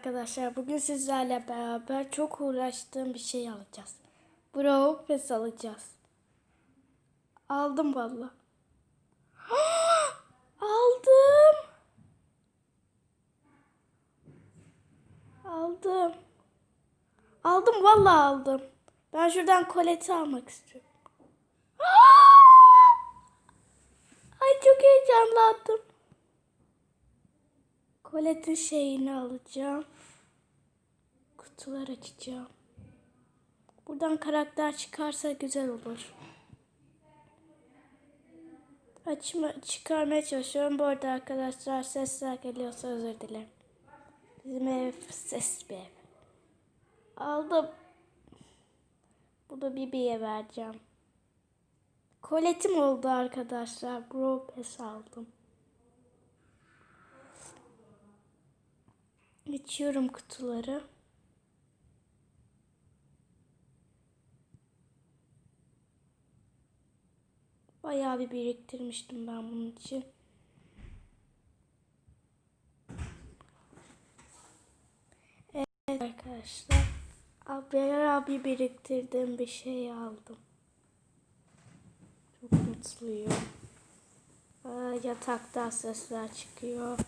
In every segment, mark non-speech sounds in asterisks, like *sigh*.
arkadaşlar. Bugün sizlerle beraber çok uğraştığım bir şey alacağız. Bravo pes alacağız. Aldım valla. *gasps* aldım. Aldım. Aldım valla aldım. Ben şuradan koleti almak istiyorum. *gasps* Ay çok heyecanlandım. Colette'in şeyini alacağım. Kutular açacağım. Buradan karakter çıkarsa güzel olur. Açma, çıkarmaya çalışıyorum. Bu arada arkadaşlar sesler geliyorsa özür dilerim. Bizim ev ses bir ev. Aldım. Bunu Bibi'ye vereceğim. Koletim oldu arkadaşlar. Bro Pass aldım. Geçiyorum kutuları. Bayağı bir biriktirmiştim ben bunun için. Evet arkadaşlar. Bayağı bir biriktirdiğim bir şey aldım. Çok mutluyum. Aa, yatakta sesler çıkıyor.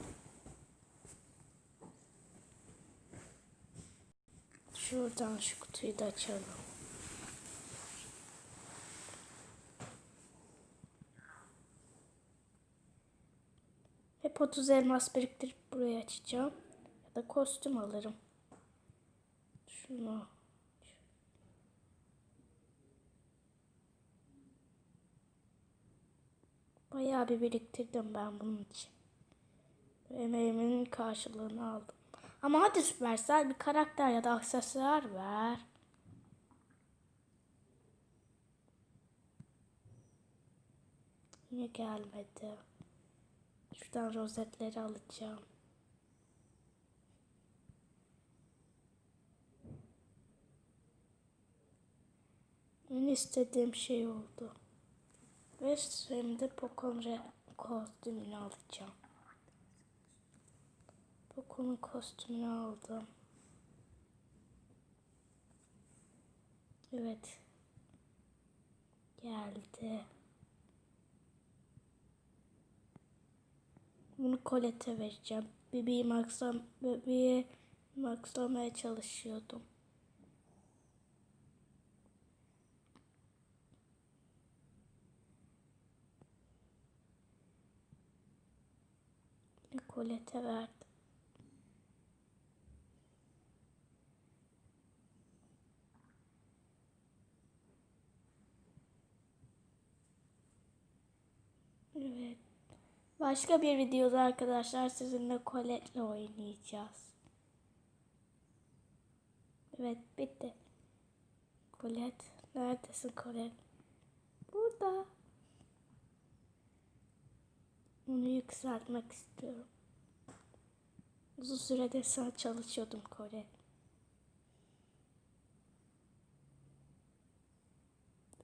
Şuradan şu kutuyu da açalım. Hep 30 elmas biriktirip buraya açacağım. Ya da kostüm alırım. Şunu. Bayağı bir biriktirdim ben bunun için. Emeğimin karşılığını aldım. Ama hadi Süpersel bir karakter ya da aksesuar ver. Niye gelmedi? Şuradan rozetleri alacağım. En istediğim şey oldu. Ve şimdi Pokon kostümünü alacağım. Poco'nun kostümünü aldım. Evet. Geldi. Bunu Colette'e vereceğim. Bebeği maksam, bebeği makslamaya çalışıyordum. Colette'e verdim. Evet. Başka bir videoda arkadaşlar sizinle Colette'le oynayacağız. Evet bitti. Colette. Neredesin Colette? Burada. Onu yükseltmek istiyorum. Uzun süredir sana çalışıyordum Kore.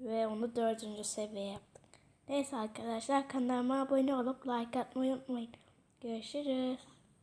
Ve onu dördüncü seviye yaptık. Neyse arkadaşlar kanalıma abone olup like atmayı unutmayın. Görüşürüz.